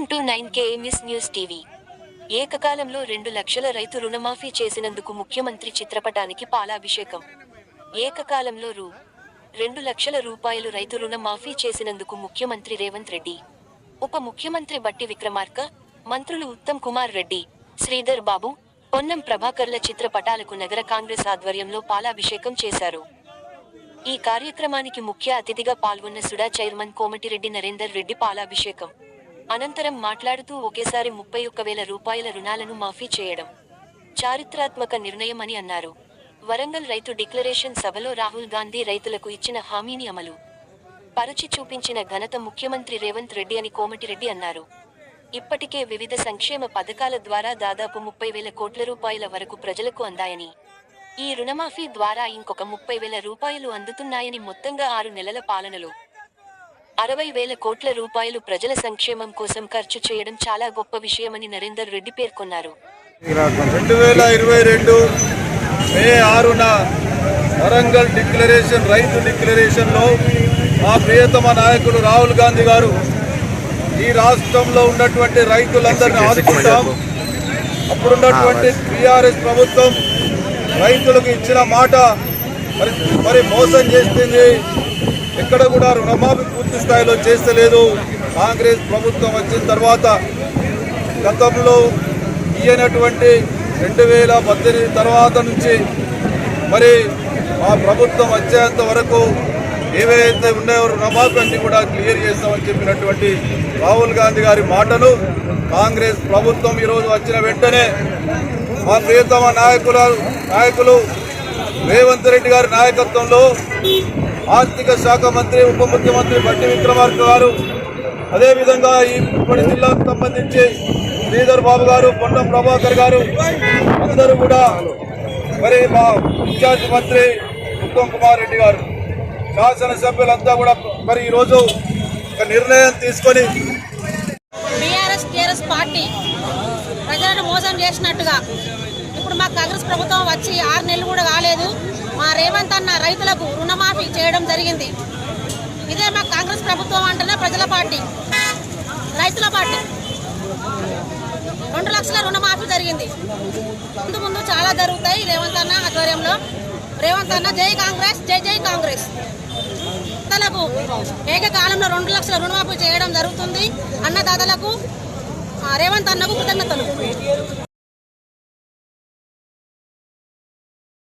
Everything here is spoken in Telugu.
News TV. ఏకకాలంలో రెండు లక్షల రైతు రుణమాఫీ చేసినందుకు ముఖ్యమంత్రి చిత్రపటానికి పాలాభిషేకం. ఏకకాలంలో రూ. రెండు లక్షల రూపాయలు రైతు రుణమాఫీ చేసినందుకు ముఖ్యమంత్రి రేవంత్ రెడ్డి. ఉప ముఖ్యమంత్రి బట్టి విక్రమార్క మంత్రులు ఉత్తమ్ కుమార్ రెడ్డి శ్రీధర్ బాబు పొన్నం ప్రభాకర్ల చిత్రపటాలకు నగర కాంగ్రెస్ ఆధ్వర్యంలో పాలాభిషేకం చేశారు. ఈ కార్యక్రమానికి ముఖ్య అతిథిగా పాల్గొన్న సుడా చైర్మన్ కోమటిరెడ్డి నరేందర్ రెడ్డి పాలాభిషేకం. అనంతరం మాట్లాడుతూ ఒకేసారి ముప్పై ఒక్క వేల రూపాయల రుణాలను మాఫీ చేయడం చారిత్రాత్మక నిర్ణయం అని అన్నారు. వరంగల్ రైతు డిక్లరేషన్ సభలో రాహుల్ గాంధీ రైతులకు ఇచ్చిన హామీని అమలు. పరచి చూపించిన ఘనత ముఖ్యమంత్రి రేవంత్ రెడ్డి అని కోమటిరెడ్డి అన్నారు. ఇప్పటికే వివిధ సంక్షేమ పథకాల ద్వారా దాదాపు ముప్పై వేల కోట్ల రూపాయల వరకు ప్రజలకు అందాయని ఈ రుణమాఫీ ద్వారా ఇంకొక ముప్పై వేల రూపాయలు అందుతున్నాయని మొత్తంగా ఆరు నెలల పాలనలో అరవై వేల కోట్ల రూపాయలు ప్రజల సంక్షేమం కోసం ఖర్చు చేయడం చాలా గొప్ప విషయమని నరేందర్ రెడ్డి పేర్కొన్నారు. రెండు వేల ఇరవై రెండు మే ఆరున వరంగల్ డిక్లరేషన్ రైతు డిక్లరేషన్లో మా ప్రియతమ నాయకుడు రాహుల్ గాంధీ గారు ఈ రాష్ట్రంలో ఉన్నటువంటి రైతులందరినీ ఆదుకుంటాం. అప్పుడున్నటువంటి టీఆర్ఎస్ ప్రభుత్వం రైతులకు ఇచ్చిన మాట మరి మరి మోసం చేస్తుంది ఎక్కడ కూడా రుణమాఫీ పూర్తి స్థాయిలో చేస్తలేదు. కాంగ్రెస్ ప్రభుత్వం వచ్చిన తర్వాత గతంలో ఈయనటువంటి రెండు వేల పద్దెనిమిది తర్వాత నుంచి మరి మా ప్రభుత్వం వచ్చేంత వరకు ఏవైతే ఉన్నాయో రుణమాఫీ అన్ని కూడా క్లియర్ చేస్తామని చెప్పినటువంటి రాహుల్ గాంధీ గారి మాటను కాంగ్రెస్ ప్రభుత్వం ఈరోజు వచ్చిన వెంటనే మా ప్రియతమ నాయకుల నాయకులు రేవంత్ రెడ్డి గారి నాయకత్వంలో ఆర్థిక శాఖ మంత్రి ఉప ముఖ్యమంత్రి బట్టి విక్రమార్క గారు అదేవిధంగా ఇప్పటి జిల్లాకు సంబంధించి శ్రీధర్ బాబు గారు పొన్నం ప్రభాకర్ గారు అందరూ కూడా మరి మా ఇన్ఛార్జ్ మంత్రి ఉత్తమ్ కుమార్ రెడ్డి గారు శాసనసభ్యులంతా కూడా మరి ఈరోజు ఒక నిర్ణయం తీసుకొని బీఆర్ఎస్ టీఆర్ఎస్ పార్టీ ప్రజలను మోసం చేసినట్టుగా ఇప్పుడు మా కాంగ్రెస్ ప్రభుత్వం వచ్చి ఆరు నెలలు కూడా కాలేదు. మా రేవంత్ అన్న రైతులకు రుణమాఫీ చేయడం జరిగింది. ఇదే మా కాంగ్రెస్ ప్రభుత్వం అంటేనే ప్రజల పార్టీ. రైతుల పార్టీ. రెండు లక్షల రుణమాఫీ జరిగింది. ముందు ముందు చాలా జరుగుతాయి రేవంత్ అన్న ఆధ్వర్యంలో. రేవంత్ అన్న జై కాంగ్రెస్ జై జై కాంగ్రెస్. రైతులకు ఏకకాలంలో రెండు లక్షల రుణమాఫీ చేయడం జరుగుతుంది. అన్నదాతలకు రేవంత్ అన్నకు కృతజ్ఞతలు.